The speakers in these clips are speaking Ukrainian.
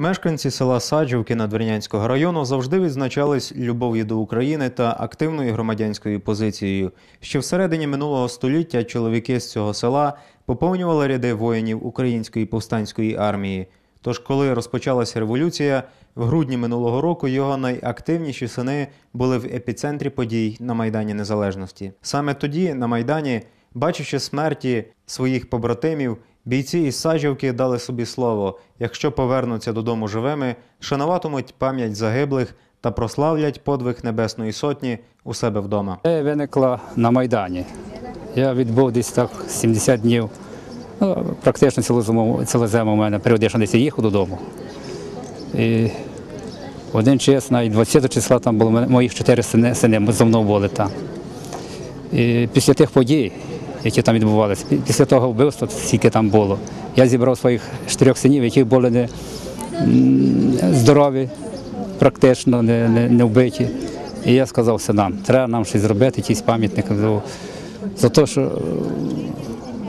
Мешканці села Саджівки Надвірнянського району завжди відзначались любов'ю до України та активною громадянською позицією. Ще всередині минулого століття чоловіки з цього села поповнювали ряди воїнів української повстанської армії. Тож, коли розпочалася революція, в грудні минулого року його найактивніші сини були в епіцентрі подій на Майдані Незалежності. Саме тоді, на Майдані, бачачи смерті своїх побратимів, бійці із Саджівки дали собі слово, якщо повернуться додому живими, шануватимуть пам'ять загиблих та прославлять подвиг Небесної Сотні у себе вдома. Ідея виникла на Майдані. Я відбув десь так 70 днів. Ну, практично цілу зиму, у мене періодично десь їхав додому. І один час, навіть 20 числа там було моїх чотири сини зо мною були там. І після тих подій, які там відбувалися, після того вбивства, скільки там було, я зібрав своїх чотирьох синів, які були не здорові, практично не, не, не вбиті. І я сказав синам, треба нам щось зробити, якийсь пам'ятник за, те, що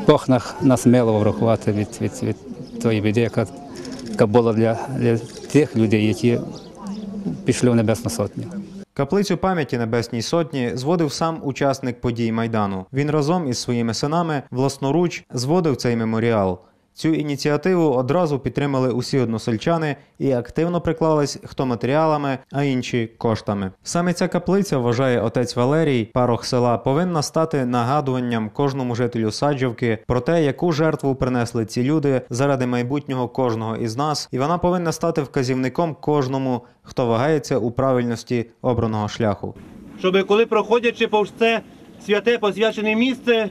Бог нас, нас милував рахувати від, від, від тої біди, яка, яка була для, для тих людей, які пішли в Небесну Сотню. Каплицю пам'яті Небесній Сотні зводив сам учасник подій Майдану. Він разом із своїми синами власноруч зводив цей меморіал. Цю ініціативу одразу підтримали усі односельчани і активно приклались хто матеріалами, а інші коштами. Саме ця каплиця, вважає отець Валерій, парох села, повинна стати нагадуванням кожному жителю Саджівки про те, яку жертву принесли ці люди заради майбутнього кожного із нас, і вона повинна стати вказівником кожному, хто вагається у правильності обраного шляху. щоб коли проходячи повз це святе посвячене місце,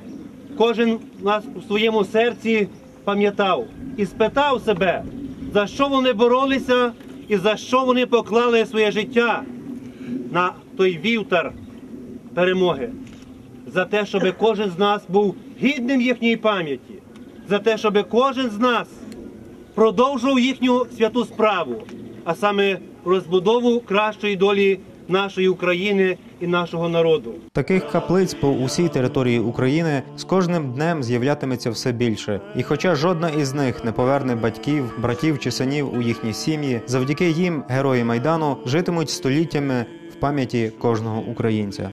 кожен нас у своєму серці пам'ятав і спитав себе, за що вони боролися і за що вони поклали своє життя на той вівтар перемоги. За те, щоб кожен з нас був гідним їхньої пам'яті, за те, щоб кожен з нас продовжував їхню святу справу, а саме розбудову кращої долі нашої України і нашого народу. Таких каплиць по усій території України з кожним днем з'являтиметься все більше. І хоча жодна із них не поверне батьків, братів чи синів у їхні сім'ї, завдяки їм герої майдану житимуть століттями в пам'яті кожного українця.